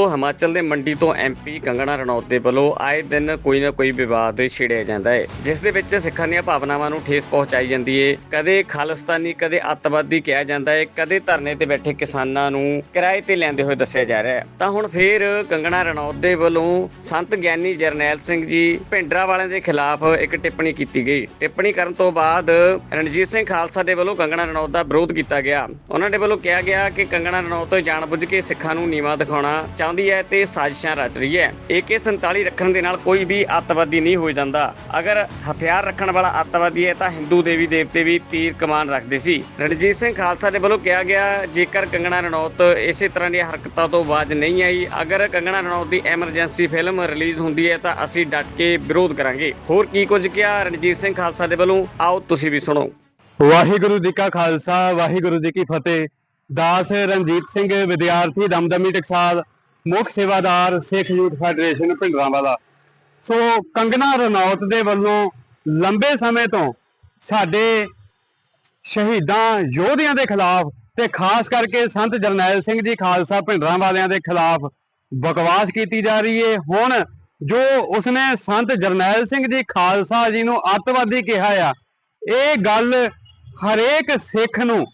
ਹਿਮਾਚਲ ਦੇ ਮੰਡੀ ਤੋਂ ਐਮਪੀ ਕੰਗਣਾ ਰਣੌਤ ਦੇ ਵੱਲੋਂ ਆਏ ਦਿਨ ਕੋਈ ਨਾ ਕੋਈ ਵਿਵਾਦ ਛਿੜਿਆ ਜਾਂਦਾ ਹੈ, ਜਿਸ ਦੇ ਵਿੱਚ ਸਿੱਖਾਂ ਦੀਆਂ ਭਾਵਨਾਵਾਂ ਨੂੰ ਠੇਸ ਪਹੁੰਚਾਈ ਜਾਂਦੀ ਹੈ। ਕਦੇ ਖਾਲਿਸਤਾਨੀ, ਕਦੇ ਅੱਤਵਾਦੀ ਕਿਹਾ ਜਾਂਦਾ ਹੈ, ਕਦੇ ਧਰਨੇ ਤੇ ਬੈਠੇ ਕਿਸਾਨਾਂ ਨੂੰ ਕਿਰਾਏ ਤੇ ਲੈਂਦੇ ਹੋਏ ਦੱਸਿਆ ਜਾ ਰਿਹਾ ਹੈ। ਤਾਂ ਹੁਣ ਫੇਰ ਕੰਗਣਾ ਰਣੌਤ ਦੇ ਵੱਲੋਂ ਸੰਤ ਗਿਆਨੀ ਜਰਨੈਲ ਸਿੰਘ ਜੀ ਭਿੰਡਰਾ ਵਾਲਿਆਂ ਦੇ ਖਿਲਾਫ ਇੱਕ ਟਿੱਪਣੀ ਕੀਤੀ ਗਈ। ਟਿੱਪਣੀ ਕਰਨ ਤੋਂ ਬਾਅਦ ਰਣਜੀਤ ਸਿੰਘ ਖਾਲਸਾ ਦੇ ਵੱਲੋਂ ਕੰਗਣਾ ਰਣੌਤ ਦਾ ਵਿਰੋਧ ਕੀਤਾ ਗਿਆ। ਉਹਨਾਂ ਦੇ ਵੱਲੋਂ ਕਿਹਾ ਗਿਆ ਕਿ ਕੰਗਣਾ ਰਣੌਤ ਜਾਣਬੁੱਝ ਕੇ ਸਿੱਖਾਂ ਨੂੰ ਨੀਵਾ ਦਿਖਾਉਣਾ ਚਾਹੁੰਦੀ ਹੈ ਤੇ ਸਾਜ਼ਿਸ਼ਾਂ ਰਚ ਰਹੀ ਹੈ। AK47 ਰੱਖਣ ਦੇ ਨਾਲ ਕੋਈ ਵੀ ਅੱਤਵਾਦੀ ਨਹੀਂ ਹੋ ਜਾਂਦਾ। ਅਗਰ ਹਥਿਆਰ ਰੱਖਣ ਵਾਲਾ ਅੱਤਵਾਦੀ ਹੈ ਤਾਂ ਹਿੰਦੂ ਦੇਵੀ ਦੇਵਤੇ ਵੀ ਤੀਰ ਕਮਾਨ ਰੱਖਦੇ ਸੀ। ਰਣਜੀਤ ਸਿੰਘ ਖਾਲਸਾ ਦੇ ਵੱਲੋਂ ਕਿਹਾ ਗਿਆ, ਜੇਕਰ ਕੰਗਣਾ ਰਣੌਤ ਇਸੇ ਤਰ੍ਹਾਂ ਦੀਆਂ ਹਰਕਤਾਂ ਤੋਂ ਬਾਜ਼ ਨਹੀਂ ਆਈ, ਅਗਰ ਕੰਗਣਾ ਰਣੌਤ ਦੀ ਐਮਰਜੈਂਸੀ ਫਿਲਮ ਰਿਲੀਜ਼ ਹੁੰਦੀ ਹੈ ਤਾਂ ਅਸੀਂ ਡਟ ਕੇ ਵਿਰੋਧ ਕਰਾਂਗੇ। ਹੋਰ ਕੀ ਕੁਝ ਕਿਹਾ ਰਣਜੀਤ ਸਿੰਘ ਖਾਲਸਾ ਦੇ ਵੱਲੋਂ? ਆਓ ਤੁਸੀਂ ਵੀ ਸੁਣੋ। ਵਾਹਿਗੁਰੂ ਜੀ ਕਾ ਖਾਲਸਾ, ਵਾਹਿਗੁਰੂ ਜੀ ਕੀ ਫਤਿਹ। ਦਾਸ ਰਣਜੀਤ ਸਿੰਘ, ਵਿਦਿਆਰਥੀ ਦਮਦਮੀ ਟਕਸਾਲ ਮੁੱਖ ਸੇਵਾਦਾਰ Sikh youth federation Bhindranwale so Kangana Ranaut ਦੇ ਵੱਲੋਂ ਲੰਬੇ ਸਮੇਂ ਤੋਂ ਸਾਡੇ ਸ਼ਹੀਦਾਂ ਯੋਧਿਆਂ ਦੇ ਖਿਲਾਫ ਤੇ ਖਾਸ ਕਰਕੇ ਸੰਤ ਜਰਨੈਲ ਸਿੰਘ ਜੀ ਖਾਲਸਾ ਭਿੰਡਰਾਂ ਵਾਲਿਆਂ ਦੇ ਖਿਲਾਫ ਬਕਵਾਸ ਕੀਤੀ ਜਾ ਰਹੀ ਹੈ ਹੁਣ ਜੋ ਉਸਨੇ ਸੰਤ ਜਰਨੈਲ ਸਿੰਘ ਜੀ ਖਾਲਸਾ ਜੀ ਨੂੰ ਅੱਤਵਾਦੀ ਕਿਹਾ ਆ, ਇਹ ਗੱਲ ਹਰੇਕ ਸਿੱਖ ਨੂੰ,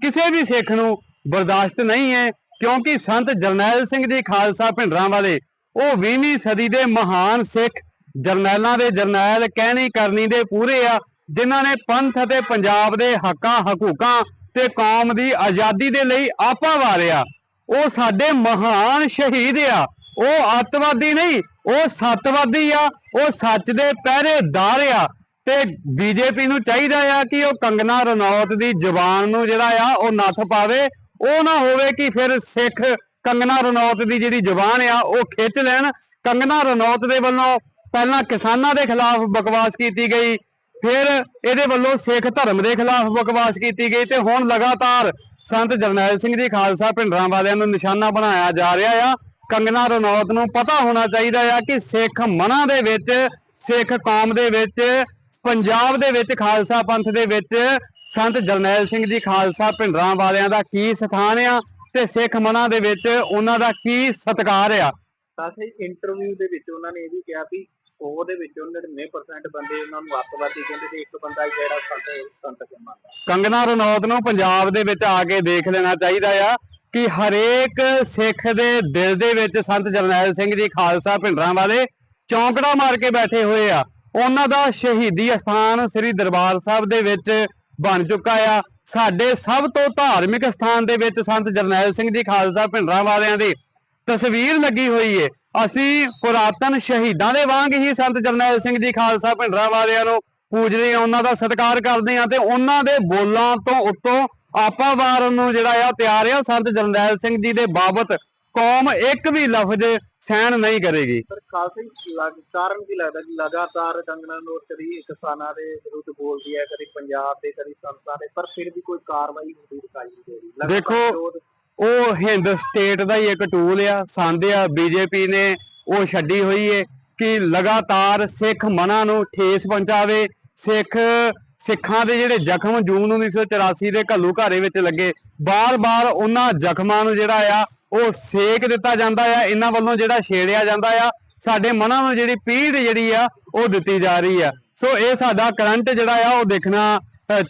ਕਿਸੇ ਵੀ ਸਿੱਖ ਨੂੰ ਬਰਦਾਸ਼ਤ ਨਹੀਂ ਹੈ ਕਿਉਂਕਿ ਸੰਤ ਜਰਨੈਲ ਸਿੰਘ ਜੀ ਖਾਲਸਾ ਭਿੰਡਰਾਂ ਵਾਲੇ, ਉਹ 20ਵੀਂ ਸਦੀ ਦੇ ਮਹਾਨ ਸਿੱਖ ਜਰਨੈਲਾਂ ਦੇ ਜਰਨੈਲ, ਕਹਿਣੀ ਕਰਨੀ ਦੇ ਪੂਰੇ ਆ, ਜਿਨ੍ਹਾਂ ਨੇ ਪੰਥ ਅਤੇ ਪੰਜਾਬ ਦੇ ਹੱਕਾਂ, ਹਕੂਕਾਂ ਤੇ ਕੌਮ ਦੀ ਆਜ਼ਾਦੀ ਦੇ ਲਈ ਆਪਾ ਵਾਰਿਆ। ਉਹ ਸਾਡੇ ਮਹਾਨ ਸ਼ਹੀਦ ਆ। ਉਹ ਅੱਤਵਾਦੀ ਨਹੀਂ, ਉਹ ਸੱਤਵਾਦੀ ਆ। ਉਹ ਸੱਚ ਦੇ ਪਹਿਰੇਦਾਰ ਆ। ਤੇ ਬੀਜੇਪੀ ਨੂੰ ਚਾਹੀਦਾ ਆ ਕਿ ਉਹ ਕੰਗਨਾ ਰਣੌਤ ਦੀ ਜ਼ੁਬਾਨ ਨੂੰ ਜਿਹੜਾ ਆ, ਉਹ ਨੱਥ ਪਾਵੇ ਉਹ ਨਾ ਹੋਵੇ ਕਿ ਫਿਰ ਸਿੱਖ ਕੰਗਨਾ ਰਣੌਤ ਦੀ ਜਿਹੜੀ ਜ਼ੁਬਾਨ ਆ, ਉਹ ਖਿੱਚ ਲੈਣ। ਕੰਗਨਾ ਰਣੌਤ ਦੇ ਵੱਲੋਂ ਪਹਿਲਾਂ ਕਿਸਾਨਾਂ ਦੇ ਖਿਲਾਫ ਬਕਵਾਸ ਕੀਤੀ ਗਈ, ਫਿਰ ਇਹਦੇ ਵੱਲੋਂ ਸਿੱਖ ਧਰਮ ਦੇ ਖਿਲਾਫ ਬਕਵਾਸ ਕੀਤੀ ਗਈ ਤੇ ਹੁਣ ਲਗਾਤਾਰ ਸੰਤ ਜਰਨੈਲ ਸਿੰਘ ਜੀ ਖਾਲਸਾ ਭਿੰਡਰਾਂ ਵਾਲਿਆਂ ਨੂੰ ਨਿਸ਼ਾਨਾ ਬਣਾਇਆ ਜਾ ਰਿਹਾ ਆ। ਕੰਗਨਾ ਰਣੌਤ ਨੂੰ ਪਤਾ ਹੋਣਾ ਚਾਹੀਦਾ ਆ ਕਿ ਸਿੱਖ ਮਨਾਂ ਦੇ ਵਿੱਚ, ਸਿੱਖ ਕੌਮ ਦੇ ਵਿੱਚ, ਪੰਜਾਬ ਦੇ ਵਿੱਚ, ਖਾਲਸਾ ਪੰਥ ਦੇ ਵਿੱਚ ਸੰਤ ਜਰਨੈਲ ਸਿੰਘ ਜੀ ਖਾਲਸਾ ਭਿੰਡਰਾਂ ਵਾਲਿਆਂ ਦਾ ਕੀ ਸਥਾਨ ਆ ਤੇ ਸਿੱਖ ਮਨਾਂ ਦੇ ਵਿੱਚ ਉਹਨਾਂ ਦਾ ਕੀ ਸਤਿਕਾਰ ਆ? ਸਾਥੇ ਇੰਟਰਵਿਊ ਦੇ ਵਿੱਚ ਉਹਨਾਂ ਨੇ ਇਹ ਵੀ ਕਿਹਾ ਵੀ ਉਹ ਦੇ ਵਿੱਚੋਂ 99% ਬੰਦੇ ਉਹਨਾਂ ਨੂੰ ਅੱਤਵਾਦੀ ਕਹਿੰਦੇ ਤੇ ਇੱਕ ਬੰਦਾ ਜਿਹੜਾ ਸੰਤ ਸੰਤ ਕੇ ਮੰਨਦਾ ਕੰਗਨਾ ਰਣੌਤ ਨੂੰ ਪੰਜਾਬ ਦੇ ਵਿੱਚ ਆ ਕੇ ਦੇਖ ਲੈਣਾ ਚਾਹੀਦਾ ਆ ਕਿ ਹਰੇਕ ਸਿੱਖ ਦੇ ਦਿਲ ਦੇ ਵਿੱਚ ਸੰਤ ਜਰਨੈਲ ਸਿੰਘ ਜੀ ਖਾਲਸਾ ਭਿੰਡਰਾਂ ਵਾਲੇ ਚੌਂਕੜਾ ਮਾਰ ਕੇ ਬੈਠੇ ਹੋਏ ਆ। ਉਹਨਾਂ ਦਾ ਸ਼ਹੀਦੀ ਅਸਥਾਨ ਸ੍ਰੀ ਦਰਬਾਰ ਸਾਹਿਬ ਦੇ ਵਿੱਚ ਬਣ ਚੁੱਕਾ ਆ। ਸਾਡੇ ਸਭ ਤੋਂ ਧਾਰਮਿਕ ਸਥਾਨ ਦੇ ਵਿੱਚ ਸੰਤ ਜਰਨੈਲ ਸਿੰਘ ਜੀ ਖਾਲਸਾ ਭਿੰਡਰਾਂ ਵਾਲਿਆਂ ਦੀ ਤਸਵੀਰ ਲੱਗੀ ਹੋਈ ਏ। ਅਸੀਂ ਪੁਰਾਤਨ ਸ਼ਹੀਦਾਂ ਦੇ ਵਾਂਗ ਹੀ ਸੰਤ ਜਰਨੈਲ ਸਿੰਘ ਜੀ ਖਾਲਸਾ ਭਿੰਡਰਾਂ ਵਾਲਿਆਂ ਨੂੰ ਪੂਜਦੇ ਹਾਂ, ਉਹਨਾਂ ਦਾ ਸਤਿਕਾਰ ਕਰਦੇ ਹਾਂ ਤੇ ਉਹਨਾਂ ਦੇ ਬੋਲਾਂ ਤੋਂ ਉੱਤੋਂ ਆਪਾ ਵਾਰਨ ਨੂੰ ਜਿਹੜਾ ਆ ਤਿਆਰ ਆ। ਸੰਤ ਜਰਨੈਲ ਸਿੰਘ ਜੀ ਦੇ ਬਾਬਤ ਕੌਮ ਇੱਕ ਵੀ ਲਫ਼ਜ਼ ਸਹਿਣ ਨਹੀਂ ਕਰੇਗੀ। ਪਰ ਖਾਲਸਾ ਜੀ ਲੱਗ- ਕਾਰਨ ਕੀ ਲੱਗਦਾ ਕਿ ਲਗਾਤਾਰ ਕੰਗਣਾ ਨੂੰ ਕਦੀ ਕਿਸਾਨਾਂ ਦੇ ਵਿਰੁੱਧ ਬੋਲਦੀ ਹੈ ਕਦੀ ਪੰਜਾਬ ਦੇ ਕਦੀ ਸੰਤਾਂ ਦੇ ਪਰ ਫਿਰ ਵੀ ਕੋਈ ਕਾਰਵਾਈ ਹੁੰਦੀ ਦਿਖਾਈ ਨਹੀਂ ਦੇ ਰਹੀ। ਲਗਾਤਾਰ ਦੇਖੋ, ਵਿਰੋਧ- ਉਹ ਹਿੰਦ ਸਟੇਟ ਦਾ ਹੀ ਇੱਕ ਟੂਲ ਆ ਸੰਦ ਆ ਬੀਜੇਪੀ ਨੇ ਉਹ ਛੱਡੀ ਹੋਈ ਏ ਕਿ ਲਗਾਤਾਰ ਸਿੱਖ ਮਨਾਂ ਨੂੰ ਠੇਸ ਪਹੁੰਚਾਵੇ ਸਿੱਖ ਸਿੱਖਾਂ ਦੇ ਜਿਹੜੇ ਜ਼ਖਮ ਜੂਨ 1984 ਦੇ ਘੱਲੂ ਘਾਰੇ ਵਿੱਚ ਲੱਗੇ ਬਾਰ-ਬਾਰ ਉਹਨਾਂ ਜ਼ਖਮਾਂ ਨੂੰ ਜਿਹੜਾ ਆ ਉਹ ਸੇਕ ਦਿੱਤਾ ਜਾਂਦਾ ਆ, ਇਹਨਾਂ ਵੱਲੋਂ ਜਿਹੜਾ ਛੇੜਿਆ ਜਾਂਦਾ ਆ, ਸਾਡੇ ਮਨਾਂ ਨੂੰ ਜਿਹੜੀ ਪੀੜ ਜਿਹੜੀ ਆ, ਉਹ ਦਿੱਤੀ ਜਾ ਰਹੀ ਆ। ਸੋ ਇਹ ਸਾਡਾ ਕਰੰਟ ਜਿਹੜਾ ਆ, ਉਹ ਦੇਖਣਾ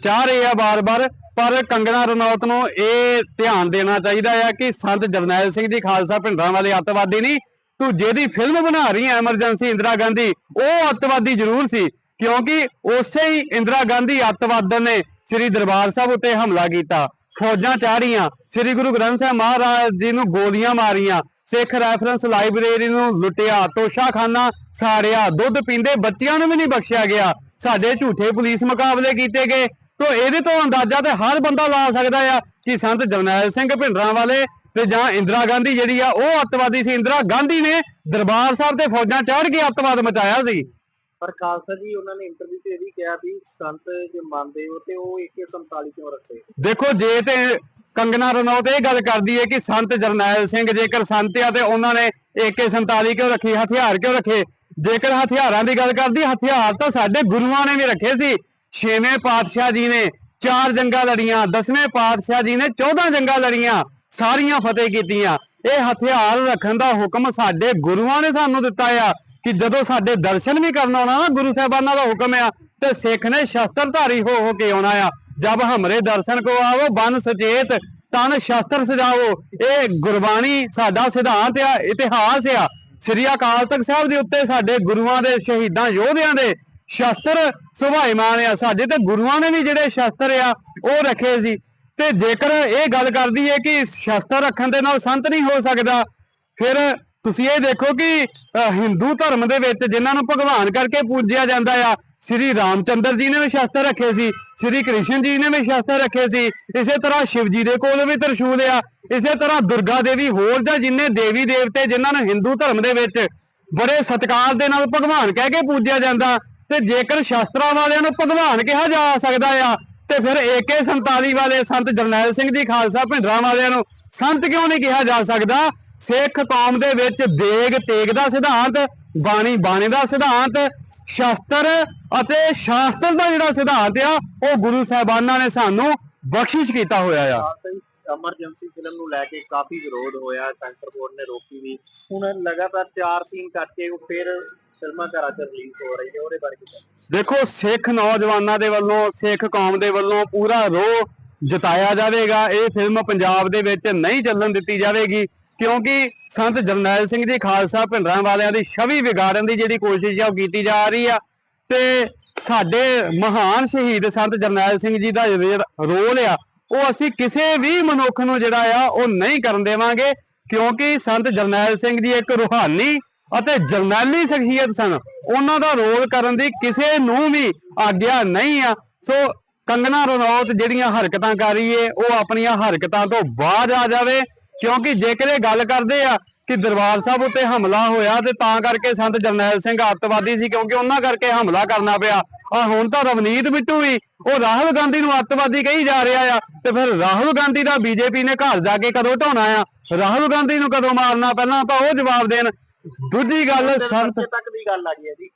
ਚਾਹ ਰਹੇ ਆ ਬਾਰ-ਬਾਰ, ਪਰ ਕੰਗਣਾ ਰਣੌਤ ਨੂੰ ਇਹ ਧਿਆਨ ਦੇਣਾ ਚਾਹੀਦਾ ਆ ਕਿ ਸੰਤ ਜਰਨੈਲ ਸਿੰਘ ਦੀ ਖਾਲਸਾ ਭਿੰਡਰਾਂ ਵਾਲੇ ਅੱਤਵਾਦੀ ਨਹੀਂ, ਤੂੰ ਜਿਹਦੀ ਫਿਲਮ ਬਣਾ ਰਹੀ ਹੈ ਐਮਰਜੈਂਸੀ ਇੰਦਰਾ ਗਾਂਧੀ, ਉਹ ਅੱਤਵਾਦੀ ਜ਼ਰੂਰ ਸੀ, ਕਿਉਂਕਿ ਉਸੇ ਹੀ ਇੰਦਰਾ ਗਾਂਧੀ ਅੱਤਵਾਦਨ ਨੇ ਸ੍ਰੀ ਦਰਬਾਰ ਸਾਹਿਬ ਉੱਤੇ ਹਮਲਾ ਕੀਤਾ। ਫੌਜਾਂ ਚਾੜੀਆਂ ਸ੍ਰੀ ਗੁਰੂ ਗ੍ਰੰਥ ਸਾਹਿਬ ਮਹਾਰਾਜ ਜੀ ਨੂੰ ਗੋਲੀਆਂ ਮਾਰੀਆਂ ਸਿੱਖ ਰੈਫਰੈਂਸ ਲਾਇਬ੍ਰੇਰੀ ਨੂੰ ਲੁੱਟਿਆ ਤੋਸ਼ਾਖਾਨਾ ਸਾੜਿਆ ਦੁੱਧ ਪੀਂਦੇ ਬੱਚਿਆਂ ਨੂੰ ਵੀ ਨਹੀਂ ਬਖਸ਼ਿਆ ਗਿਆ। ਸਾਡੇ ਝੂਠੇ ਪੁਲਿਸ ਮੁਕਾਬਲੇ ਕੀਤੇ ਗਏ। ਤੋਂ ਇਹਦੇ ਤੋਂ ਅੰਦਾਜ਼ਾ ਤੇ ਹਰ ਬੰਦਾ ਲਾ ਸਕਦਾ ਆ ਕਿ ਸੰਤ ਜਰਨੈਲ ਸਿੰਘ ਭਿੰਡਰਾਂ ਵਾਲੇ ਤੇ ਜਾਂ ਇੰਦਰਾ ਗਾਂਧੀ ਜਿਹੜੀ ਆ ਉਹ ਅੱਤਵਾਦੀ ਸੀ। ਇੰਦਰਾ ਗਾਂਧੀ ਨੇ ਦਰਬਾਰ ਸਾਹਿਬ ਤੇ ਫੌਜਾਂ ਚਾੜ ਕੇ ਅੱਤਵਾਦ ਮਚਾਇਆ ਸੀ। ਪਰ ਖਾਲਸਾ ਜੀ ਉਹਨਾਂ ਨੇ ਇੰਟਰਵਿਊ 'ਚ ਇਹ ਵੀ ਕਿਹਾ ਵੀ ਸੰਤ ਜੇ ਮੰਨਦੇ ਹੋ ਤੇ ਉਹ 147 ਕਿਉਂ ਰੱਖੇ? ਦੇਖੋ ਜੇ ਤੇ ਕੰਗਨਾ ਰਣੌਤ ਇਹ ਗੱਲ ਕਰਦੀ ਹੈ ਕਿ ਸੰਤ ਜਰਨੈਲ ਸਿੰਘ ਜੇਕਰ ਸੰਤ ਆ ਤੇ ਉਹਨਾਂ ਨੇ AK47 ਕਿਉਂ ਰੱਖੀ, ਹਥਿਆਰ ਕਿਉਂ ਰੱਖੇ? ਜੇਕਰ ਹਥਿਆਰਾਂ ਦੀ ਗੱਲ ਕਰਦੀ, ਹਥਿਆਰ ਤਾਂ ਸਾਡੇ ਗੁਰੂਆਂ ਨੇ ਵੀ ਰੱਖੇ ਸੀ। ਛੇਵੇਂ ਪਾਤਸ਼ਾਹ ਜੀ ਨੇ ਚਾਰ ਜੰਗਾਂ ਲੜੀਆਂ, ਦਸਵੇਂ ਪਾਤਸ਼ਾਹ ਜੀ ਨੇ 14 ਜੰਗਾਂ ਲੜੀਆਂ, ਸਾਰੀਆਂ ਫਤਿਹ ਕੀਤੀਆਂ। ਇਹ ਹਥਿਆਰ ਰੱਖਣ ਦਾ ਹੁਕਮ ਸਾਡੇ ਗੁਰੂਆਂ ਨੇ ਸਾਨੂੰ ਦਿੱਤਾ ਆ ਕਿ ਜਦੋਂ ਸਾਡੇ ਦਰਸ਼ਨ ਵੀ ਕਰਨ ਆਉਣਾ ਨਾ ਗੁਰੂ ਸਾਹਿਬਾਨਾਂ ਦਾ ਹੁਕਮ ਆ, ਤੇ ਸਿੱਖ ਨੇ ਸ਼ਸਤਰਧਾਰੀ ਹੋ ਹੋ ਕੇ ਆਉਣਾ ਆ। ਜਬ ਹਮਰੇ ਦਰਸ਼ਨ ਕੋ ਆਵੋ ਬਨ ਸੁਚੇਤ, ਤਨ ਸ਼ਸਤਰ ਸਜਾਵੋ। ਇਹ ਗੁਰਬਾਣੀ ਸਾਡਾ ਸਿਧਾਂਤ ਆ, ਇਤਿਹਾਸ ਆ। ਸ੍ਰੀ ਅਕਾਲ ਤਖਤ ਸਾਹਿਬ ਦੇ ਉੱਤੇ ਸਾਡੇ ਗੁਰੂਆਂ ਦੇ ਸ਼ਹੀਦਾਂ ਯੋਧਿਆਂ ਦੇ ਸ਼ਸਤਰ ਸੁਭਾਈਮਾਨ ਆ। ਸਾਡੇ ਤੇ ਗੁਰੂਆਂ ਨੇ ਵੀ ਜਿਹੜੇ ਸ਼ਸਤਰ ਆ, ਉਹ ਰੱਖੇ ਸੀ। ਤੇ ਜੇਕਰ ਇਹ ਗੱਲ ਕਰਦੀ ਹੈ ਕਿ ਸ਼ਸਤਰ ਰੱਖਣ ਦੇ ਨਾਲ ਸੰਤ ਨਹੀਂ ਹੋ ਸਕਦਾ, ਫਿਰ ਤੁਸੀਂ ਇਹ ਦੇਖੋ ਕਿ ਹਿੰਦੂ ਧਰਮ ਦੇ ਵਿੱਚ ਜਿਨ੍ਹਾਂ ਨੂੰ ਭਗਵਾਨ ਕਰਕੇ ਪੂਜਿਆ ਜਾਂਦਾ ਆ ਸ੍ਰੀ ਰਾਮਚੰਦਰ ਜੀ ਨੇ ਵੀ ਸ਼ਸਤਰ ਰੱਖੇ ਸੀ, ਸ੍ਰੀ ਕ੍ਰਿਸ਼ਨ ਜੀ ਨੇ ਵੀ ਸ਼ਸਤਰ ਰੱਖੇ ਸੀ, ਇਸੇ ਤਰ੍ਹਾਂ ਸ਼ਿਵ ਜੀ ਦੇ ਕੋਲ ਵੀ ਤਰਸ਼ੂਲ ਆ, ਇਸੇ ਤਰ੍ਹਾਂ ਦੁਰਗਾ ਦੇਵੀ ਹੋਰ ਜਾਂ ਜਿੰਨੇ ਦੇਵੀ ਦੇਵਤੇ ਜਿਨ੍ਹਾਂ ਨੂੰ ਹਿੰਦੂ ਧਰਮ ਦੇ ਵਿੱਚ ਬੜੇ ਸਤਿਕਾਰ ਦੇ ਨਾਲ ਭਗਵਾਨ ਕਹਿ ਕੇ ਪੂਜਿਆ ਜਾਂਦਾ, ਤੇ ਜੇਕਰ ਸ਼ਾਸਤਰਾਂ ਵਾਲਿਆਂ ਨੂੰ ਭਗਵਾਨ ਕਿਹਾ ਜਾ ਸਕਦਾ ਆ, ਤੇ ਫਿਰ AK47 ਵਾਲੇ ਸੰਤ ਜਰਨੈਲ ਸਿੰਘ ਜੀ, ਖਾਲਸਾ ਭਿੰਡਰਾਂ ਵਾਲਿਆਂ ਨੂੰ ਸੰਤ ਕਿਉਂ ਨਹੀਂ ਕਿਹਾ ਜਾ ਸਕਦਾ? ਸਿੱਖ ਕੌਮ ਦੇ ਵਿੱਚ ਦੇਗ ਤੇਗ ਦਾ ਸਿਧਾਂਤ, ਬਾਣੀ ਬਾਣੇ ਦਾ ਸਿਧਾਂਤ ਸ਼ਾਸਤਰ ਅਤੇ ਸ਼ਾਸਤਰ ਦਾ ਜਿਹੜਾ ਸਿਧਾਂਤ ਆ ਉਹ ਗੁਰੂ ਸਾਹਿਬਾਨਾਂ ਨੇ ਸਾਨੂੰ ਬਖਸ਼ਿਸ਼ ਕੀਤਾ ਹੋਇਆ ਆ। ਐਮਰਜੈਂਸੀ ਫਿਲਮ ਨੂੰ ਲੈ ਕੇ ਕਾਫੀ ਵਿਰੋਧ ਹੋਇਆ ਸੈਂਸਰ ਬੋਰਡ ਨੇ ਰੋਕੀ ਵੀ। ਹੁਣ ਲਗਾਤਾਰ ਚਾਰ ਸੀਨ ਕਰਕੇ ਉਹ ਫਿਰ ਫਿਲਮਾਂ ਘਰਾਂ 'ਚ ਰਿਲੀਜ਼ ਹੋ ਰਹੀ ਹੈ ਉਹਦੇ ਬਾਰੇ? ਦੇਖੋ ਸਿੱਖ ਨੌਜਵਾਨਾਂ ਦੇ ਵੱਲੋਂ ਸਿੱਖ ਕੌਮ ਦੇ ਵੱਲੋਂ ਪੂਰਾ ਰੋਹ ਜਤਾਇਆ ਜਾਵੇਗਾ। ਇਹ ਫਿਲਮ ਪੰਜਾਬ ਦੇ ਵਿੱਚ ਨਹੀਂ ਚੱਲਣ ਦਿੱਤੀ ਜਾਵੇਗੀ। ਕਿਉਂਕਿ ਸੰਤ ਜਰਨੈਲ ਸਿੰਘ ਜੀ, ਖਾਲਸਾ ਭਿੰਡਰਾਂ ਵਾਲਿਆਂ ਦੀ ਛਵੀ ਵਿਗਾੜਨ ਦੀ ਜਿਹੜੀ ਕੋਸ਼ਿਸ਼ ਆ, ਉਹ ਕੀਤੀ ਜਾ ਰਹੀ ਆ। ਤੇ ਸਾਡੇ ਮਹਾਨ ਸ਼ਹੀਦ ਸੰਤ ਜਰਨੈਲ ਸਿੰਘ ਜੀ ਦਾ ਰੋਲ ਆ, ਉਹ ਅਸੀਂ ਕਿਸੇ ਵੀ ਮਨੁੱਖ ਨੂੰ ਜਿਹੜਾ ਆ, ਉਹ ਨਹੀਂ ਕਰਨ ਦੇਵਾਂਗੇ, ਕਿਉਂਕਿ ਸੰਤ ਜਰਨੈਲ ਸਿੰਘ ਜੀ ਇੱਕ ਰੂਹਾਨੀ ਅਤੇ ਜਰਨੈਲੀ ਸ਼ਖਸੀਅਤ ਸਨ। ਉਹਨਾਂ ਦਾ ਰੋਲ ਕਰਨ ਦੀ ਕਿਸੇ ਨੂੰ ਵੀ ਆਗਿਆ ਨਹੀਂ ਆ। ਸੋ ਕੰਗਨਾ ਰਣੌਤ ਜਿਹੜੀਆਂ ਹਰਕਤਾਂ ਕਰ ਰਹੀ ਏ, ਉਹ ਆਪਣੀਆਂ ਹਰਕਤਾਂ ਤੋਂ ਬਾਅਦ ਆ ਜਾਵੇ। ਕਿਉਂਕਿ ਜੇਕਰ ਇਹ ਗੱਲ ਕਰਦੇ ਆ ਕਿ ਦਰਬਾਰ ਸਾਹਿਬ ਉੱਤੇ ਹਮਲਾ ਹੋਇਆ ਤੇ ਤਾਂ ਕਰਕੇ ਸੰਤ ਜਰਨੈਲ ਸਿੰਘ ਅੱਤਵਾਦੀ ਸੀ ਕਿਉਂਕਿ ਉਹਨਾਂ ਕਰਕੇ ਹਮਲਾ ਕਰਨਾ ਪਿਆ ਆ ਹੁਣ ਤਾਂ ਰਵਨੀਤ ਬਿੱਟੂ ਵੀ ਉਹ ਰਾਹੁਲ ਗਾਂਧੀ ਨੂੰ ਅੱਤਵਾਦੀ ਕਹੀ ਜਾ ਰਿਹਾ ਆ ਤੇ ਫਿਰ ਰਾਹੁਲ ਗਾਂਧੀ ਦਾ ਬੀਜੇਪੀ ਨੇ ਘਰ ਜਾ ਕੇ ਕਦੋਂ ਢਾਉਣਾ ਆ? ਰਾਹੁਲ ਗਾਂਧੀ ਨੂੰ ਕਦੋਂ ਮਾਰਨਾ? ਪਹਿਲਾਂ ਤਾਂ ਉਹ ਜਵਾਬ ਦੇਣ। ਦੂਜੀ ਗੱਲ ਸੰਤ ਤੱਕ ਦੀ ਗੱਲ ਆ ਗਈ ਹੈ ਜੀ।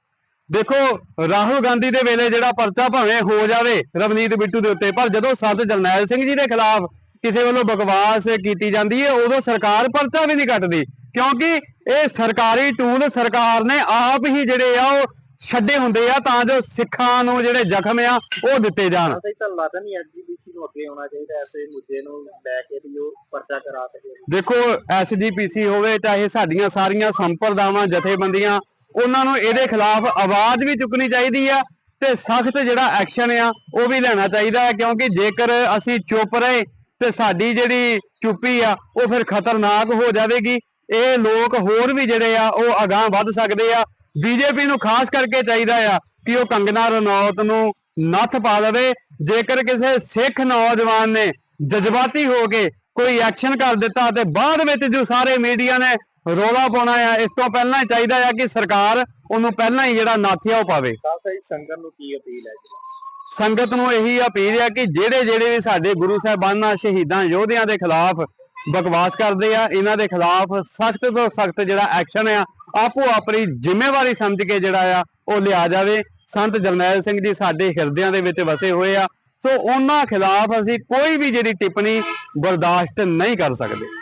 ਦੇਖੋ ਰਾਹੁਲ ਗਾਂਧੀ ਦੇ ਵੇਲੇ ਜਿਹੜਾ ਪਰਚਾ ਭਾਵੇਂ ਹੋ ਜਾਵੇ ਰਵਨੀਤ ਬਿੱਟੂ ਦੇ ਉੱਤੇ ਪਰ ਜਦੋਂ ਸੰਤ ਜਰਨੈਲ ਸਿੰਘ ਜੀ ਦੇ ਖਿਲਾਫ ਕਿਸੇ ਵੱਲੋਂ ਬਕਵਾਸ ਕੀਤੀ ਜਾਂਦੀ ਹੈ ਉਦੋਂ ਸਰਕਾਰ ਪਰਚਾ ਵੀ ਨਹੀਂ ਕੱਟਦੀ। ਕਿਉਂਕਿ ਇਹ ਸਰਕਾਰੀ ਟੂਲ ਸਰਕਾਰ ਨੇ ਆਪ ਹੀ ਜਿਹੜੇ ਆ ਉਹ ਛੱਡੇ ਹੁੰਦੇ ਆ ਤਾਂ ਜੋ ਸਿੱਖਾਂ ਨੂੰ ਜਿਹੜੇ ਜ਼ਖਮ ਆ ਉਹ ਦਿੱਤੇ ਜਾਣ। ਤਾਂ ਤਾਂ ਲੱਗਦਾ ਨਹੀਂ ਐਸਜੀਪੀਸੀ ਨੂੰ ਅੱਗੇ ਆਉਣਾ ਚਾਹੀਦਾ ਐਸੇ ਮੁੱਦੇ ਨੂੰ ਲੈ ਕੇ ਵੀ ਉਹ ਪਰਚਾ ਕਰਾ ਸਕੇ। ਦੇਖੋ ਐਸਜੀਪੀਸੀ ਹੋਵੇ ਚਾਹੇ ਸਾਡੀਆਂ ਸਾਰੀਆਂ ਸੰਪਰਦਾਵਾਂ ਜਥੇਬੰਦੀਆਂ ਉਹਨਾਂ ਨੂੰ ਇਹਦੇ ਖਿਲਾਫ ਆਵਾਜ਼ ਵੀ ਚੁੱਕਣੀ ਚਾਹੀਦੀ ਆ ਤੇ ਸਖਤ ਜਿਹੜਾ ਐਕਸ਼ਨ ਆ ਉਹ ਵੀ ਲੈਣਾ ਚਾਹੀਦਾ ਕਿਉਂਕਿ ਜੇਕਰ ਅਸੀਂ ਚੁੱਪ ਰਹੇ ਤੇ ਸਾਡੀ ਜਿਹੜੀ ਚੁੱਪੀ ਆ, ਉਹ ਫਿਰ ਖਤਰਨਾਕ ਹੋ ਜਾਵੇਗੀ। ਇਹ ਲੋਕ ਹੋਰ ਵੀ ਜਿਹੜੇ ਆ, ਉਹ ਅਗਾਹ ਵੱਧ ਸਕਦੇ ਆ। ਬੀਜੇਪੀ ਨੂੰ ਖਾਸ ਕਰਕੇ ਚਾਹੀਦਾ ਆ ਕਿ ਉਹ ਕੰਗਨਾ ਰਣੌਤ ਨੂੰ ਨੱਥ ਪਾ ਦੇਵੇ। ਜੇਕਰ ਕਿਸੇ ਸਿੱਖ ਨੌਜਵਾਨ ਨੇ ਜਜ਼ਬਾਤੀ ਹੋ ਕੇ ਕੋਈ ਐਕਸ਼ਨ ਕਰ ਦਿੱਤਾ ਤੇ ਬਾਅਦ ਵਿੱਚ ਜੋ ਸਾਰੇ ਮੀਡੀਆ ਨੇ ਰੋਲਾ ਪਾਉਣਾ ਆ, ਇਸ ਤੋਂ ਪਹਿਲਾਂ ਹੀ ਚਾਹੀਦਾ ਆ ਕਿ ਸਰਕਾਰ ਉਹਨੂੰ ਪਹਿਲਾਂ ਹੀ ਜਿਹੜਾ ਨਾਥਿਆ ਉਹ ਪਾਵੇ। ਖਾਲਸਾ ਜੀ ਸੰਗਤ ਨੂੰ ਕੀ ਅਪੀਲ ਹੈ ਜੀ? ਸੰਗਤ ਨੂੰ ਇਹੀ ਅਪੀਲ ਹੈ ਕਿ ਜਿਹੜੇ ਜਿਹੜੇ ਵੀ ਸਾਡੇ ਗੁਰੂ ਸਾਹਿਬਾਨਾਂ, ਸ਼ਹੀਦਾਂ, ਯੋਧਿਆਂ ਦੇ ਖਿਲਾਫ ਬਕਵਾਸ ਕਰਦੇ ਆ, ਇਹਨਾਂ ਦੇ ਖਿਲਾਫ ਸਖਤ ਤੋਂ ਸਖਤ ਜਿਹੜਾ ਐਕਸ਼ਨ ਆ, ਆਪੋ ਆਪਣੀ ਜ਼ਿੰਮੇਵਾਰੀ ਸਮਝ ਕੇ ਜਿਹੜਾ ਆ, ਉਹ ਲਿਆ ਜਾਵੇ। ਸੰਤ ਜਰਨੈਲ ਸਿੰਘ ਜੀ ਸਾਡੇ ਹਿਰਦਿਆਂ ਦੇ ਵਿੱਚ ਵਸੇ ਹੋਏ ਆ। ਸੋ ਉਹਨਾਂ ਖਿਲਾਫ ਅਸੀਂ ਕੋਈ ਵੀ ਜਿਹੜੀ ਟਿੱਪਣੀ ਬਰਦਾਸ਼ਤ ਨਹੀਂ ਕਰ ਸਕਦੇ।